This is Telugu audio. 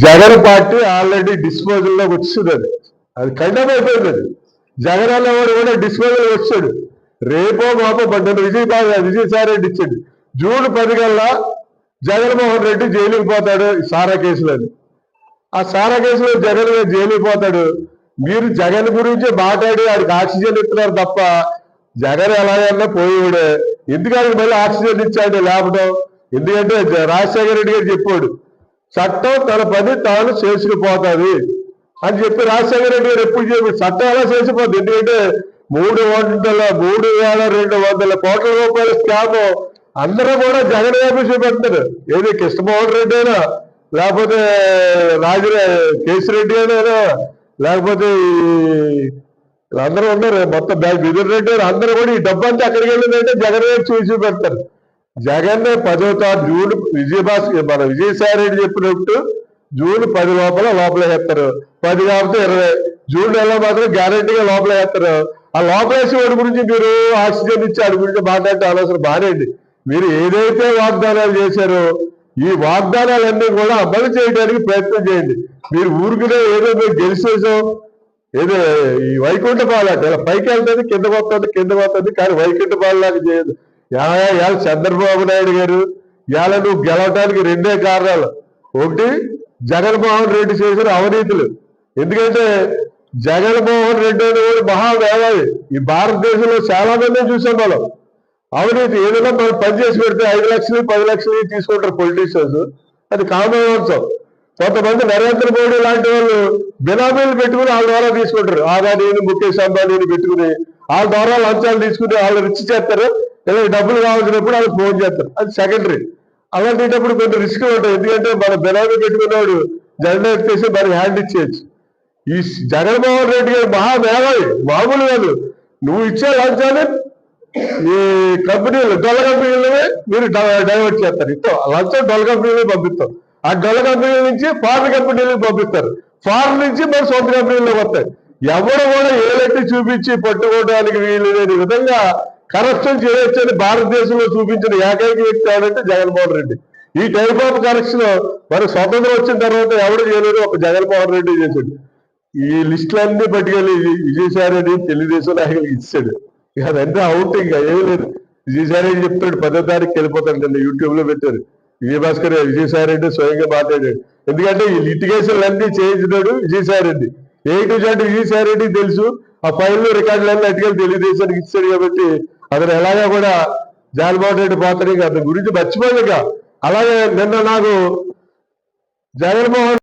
జగన్ పార్టీ ఆల్రెడీ డిస్పోజల్లోకి వచ్చింది. అది అది ఖండం అయిపోయింది. అది జగన్ అనేవాడు కూడా డిస్పోజల్ వచ్చాడు. రేపో మాపో పడ్డాడు. విజయ్ బాబు విజయసాయి రెడ్డి ఇచ్చాడు. జూన్ పది కల్లా జగన్మోహన్ రెడ్డి జైలుకి పోతాడు సారా కేసులో ఆ సారా కేసులో జగన్ జైలుకి పోతాడు. మీరు జగన్ గురించి మాట్లాడి ఆడికి ఆక్సిజన్ ఇస్తున్నారు తప్ప జగన్ ఎలాగన్నా పోయేవాడు. ఎందుకు ఆడికి మళ్ళీ ఆక్సిజన్ ఇచ్చాడు లేపడం ఎందుకంటే జ- రాజశేఖర రెడ్డి గారు చెప్పాడు. చట్టం తన పని తాను చేసుకుపోతుంది అని చెప్పి రాజశేఖర రెడ్డి గారు ఎప్పుడు చెప్పి చట్టం ఎలా చేసిపోతుంది ఎందుకంటే మూడు వందల మూడు వేల రెండు వందల కోట్ల రూపాయల స్కామ్ అందరూ కూడా జగన్ వైపు చూపెడతారు ఏది కృష్ణమోహన్ రెడ్డి అయినా లేకపోతే రాజు కేసిరెడ్డి అయినా లేకపోతే వీళ్ళందరూ అందరూ ఉన్నారు మొత్తం బ్యాగ్ మిథున్ రెడ్డి అందరూ కూడా ఈ డబ్బు అంతా ఎక్కడికి వెళ్ళిందంటే జగన్ వైపు చూసి పెడతారు జగన్ పదో తారీఖు జూన్ విజయభాస్ మన విజయసాయి రెడ్డి చెప్పినట్టు జూన్ పది లోపల లోపల వేస్తారు. పది కాకపోతే ఇరవై. జూన్ నెలలో మాత్రం గ్యారంటీగా లోపల వేస్తారు. ఆ లోపల వాడి గురించి మీరు ఆక్సిజన్ ఇచ్చి వాడి గురించి మాట్లాడితే ఆలోచన బాగానేండి మీరు ఏదైతే వాగ్దానాలు చేశారో ఈ వాగ్దానాలన్నీ కూడా అమలు చేయడానికి ప్రయత్నం చేయండి. మీరు ఊరికినే ఏదో మీరు గెలిచేసాం ఏదో ఈ వైకుంఠ పాలట ఇలా పైకి వెళ్తుంది కింద పోతుంది కింద పోతుంది కానీ వైకుంఠ పాలలాగా చేయదు యా- చంద్రబాబు నాయుడు గారు ఇవాళ నువ్వు గెలవడానికి రెండే కారణాలు. ఒకటి జగన్మోహన్ రెడ్డి చేసిన అవినీతులు. ఎందుకంటే జగన్మోహన్ రెడ్డి అనేవాడు మహా ఈ భారతదేశంలో చాలా మంది చూసాం మనం. అవినీతి ఏదైనా మనం పని చేసి పెడితే ఐదు లక్షలు పది లక్షలు తీసుకుంటారు పొలిటీషియన్స్ అది కామన్ అంశం కొంతమంది నరేంద్ర మోడీ లాంటి వాళ్ళు బినామీలు పెట్టుకుని వాళ్ళ ద్వారా తీసుకుంటారు. ఆదానీని ముఖేష్ అంబానీని పెట్టుకుని వాళ్ళ ద్వారా లంచాలు తీసుకుని వాళ్ళు రిచ్ చేస్తారు. ఇలా డబ్బులు కావాల్సినప్పుడు వాళ్ళకి ఫోన్ చేస్తారు. అది సెకండరీ అలాంటిటప్పుడు కొంచెం రిస్క్ ఉంటాయి ఎందుకంటే మన బెనామీ పెట్టుకున్నవాడు జెండా ఎత్తేసి మరి హ్యాండ్ ఇచ్చేయచ్చు. ఈ జగన్మోహన్ రెడ్డి గారు మహా మామూలు కాదు. నువ్వు ఇచ్చే లంచాన్ని ఈ కంపెనీలు డొల్ల కంపెనీలనే మీరు డైవర్ట్ చేస్తారు. ఇతో లంచం డొల్ల కంపెనీలు పంపిస్తాం. ఆ డొల్ల కంపెనీల నుంచి ఫారెన్ కంపెనీలకు పంపిస్తారు. ఫారెన్ నుంచి మన సొంత కంపెనీలకు వస్తాయి. ఎవరు కూడా ఏలెట్టి చూపించి పట్టుకోవడానికి వీలు లేని విధంగా కరప్షన్ చేయొచ్చని భారతదేశంలో చూపించిన ఏకైక వ్యక్తి ఎవరంటే జగన్మోహన్ రెడ్డి. ఈ టైప్ ఆఫ్ కరప్షన్ మరి స్వతంత్రం వచ్చిన తర్వాత ఎవరు చేయలేదు ఒక జగన్మోహన్ రెడ్డి చేశాడు. ఈ లిస్టులన్నీ పట్టుకెళ్ళి విజయసాయి తెలుగుదేశం నాయకులకు ఇచ్చాడు. ఇక అదంతా అవుట్ ఇంకా ఏమీ లేదు. విజయసాయి అని చెప్తాడు పదో తారీఖు వెళ్ళిపోతాడు యూట్యూబ్లో పెట్టారు విజయభాస్కర్ విజయసాయి రెడ్డి స్వయంగా మాట్లాడాడు. ఎందుకంటే ఈ లిటిగేషన్లు అన్ని చేయించినాడు Vijayasai Reddy. A to Z Vijayasai Reddy తెలుసు. ఆ ఫైల్ రికార్డులన్నీ అటుకెళ్ళి తెలుగుదేశానికి ఇచ్చాడు కాబట్టి అతను ఎలాగా కూడా జగన్మోహన్ రెడ్డి పోతాడు అతని గురించి మర్చిపోయింది అలాగే నిన్న నాకు జగన్మోహన్